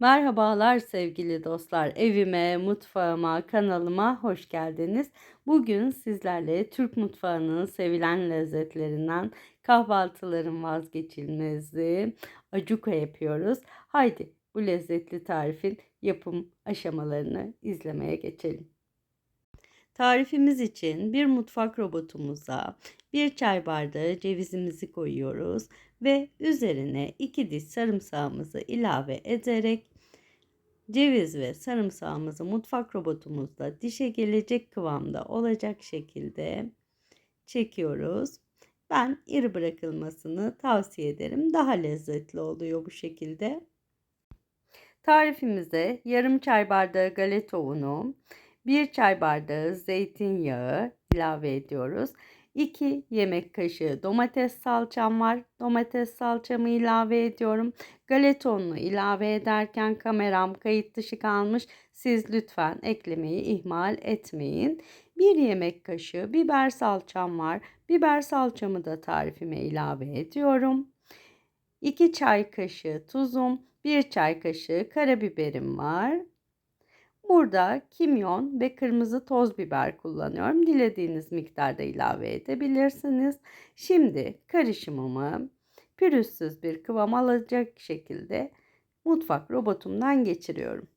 Merhabalar sevgili dostlar. Evime, mutfağıma, kanalıma hoş geldiniz. Bugün sizlerle Türk mutfağının sevilen lezzetlerinden kahvaltıların vazgeçilmezi acuka yapıyoruz. Haydi bu lezzetli tarifin yapım aşamalarını izlemeye geçelim. Tarifimiz için bir mutfak robotumuza bir çay bardağı cevizimizi koyuyoruz ve üzerine 2 diş sarımsağımızı ilave ederek ceviz ve sarımsağımızı mutfak robotumuzda dişe gelecek kıvamda olacak şekilde çekiyoruz. Ben iri bırakılmasını tavsiye ederim. Daha lezzetli oluyor bu şekilde. Tarifimize yarım çay bardağı galeta unu, 1 çay bardağı zeytinyağı ilave ediyoruz. 2 yemek kaşığı domates salçam var. Domates salçamı ilave ediyorum. Galeta ununu ilave ederken kameram kayıt dışı kalmış. Siz lütfen eklemeyi ihmal etmeyin. 1 yemek kaşığı biber salçam var. Biber salçamı da tarifime ilave ediyorum. 2 çay kaşığı tuzum, 1 çay kaşığı karabiberim var. Burada kimyon ve kırmızı toz biber kullanıyorum. Dilediğiniz miktarda ilave edebilirsiniz. Şimdi karışımımı pürüzsüz bir kıvam alacak şekilde mutfak robotumdan geçiriyorum.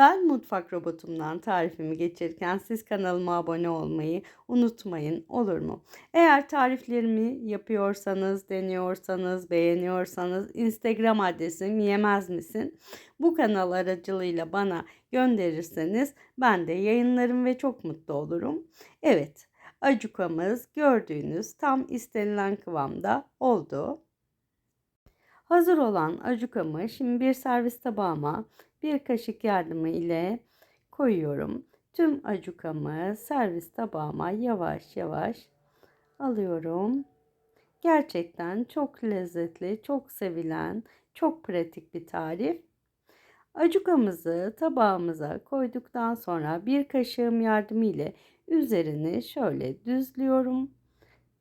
Ben mutfak robotumdan tarifimi geçirirken siz kanalıma abone olmayı unutmayın olur mu? Eğer tariflerimi yapıyorsanız, deniyorsanız, beğeniyorsanız Instagram adresim yemez misin? Bu kanal aracılığıyla bana gönderirseniz ben de yayınlarım ve çok mutlu olurum. Evet, acukamız gördüğünüz tam istenilen kıvamda oldu. Hazır olan acukamı şimdi bir servis tabağıma bir kaşık yardımı ile koyuyorum. Tüm acukamı servis tabağıma yavaş yavaş alıyorum. Gerçekten çok lezzetli, çok sevilen, çok pratik bir tarif. Acukamızı tabağımıza koyduktan sonra bir kaşığım yardımı ile üzerini şöyle düzlüyorum.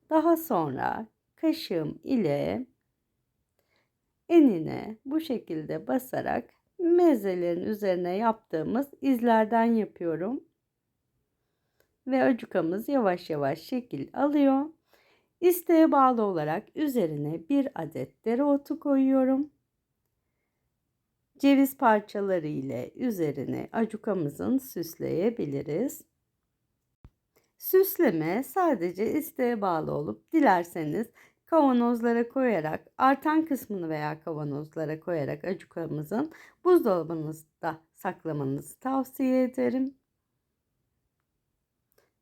Daha sonra kaşığım ile enine bu şekilde basarak mezelerin üzerine yaptığımız izlerden yapıyorum. Ve acukamız yavaş yavaş şekil alıyor. İsteğe bağlı olarak üzerine bir adet dereotu koyuyorum. Ceviz parçaları ile üzerine acukamızın süsleyebiliriz. Süsleme sadece isteğe bağlı olup dilerseniz kavanozlara koyarak artan kısmını veya kavanozlara koyarak acukamızın buzdolabınızda saklamanızı tavsiye ederim.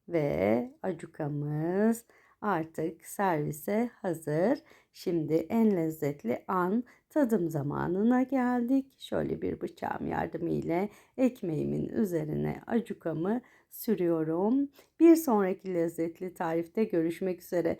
Ve acukamız artık servise hazır. Şimdi en lezzetli an tadım zamanına geldik. Şöyle bir bıçağım yardımıyla ekmeğimin üzerine acukamı sürüyorum. Bir sonraki lezzetli tarifte görüşmek üzere.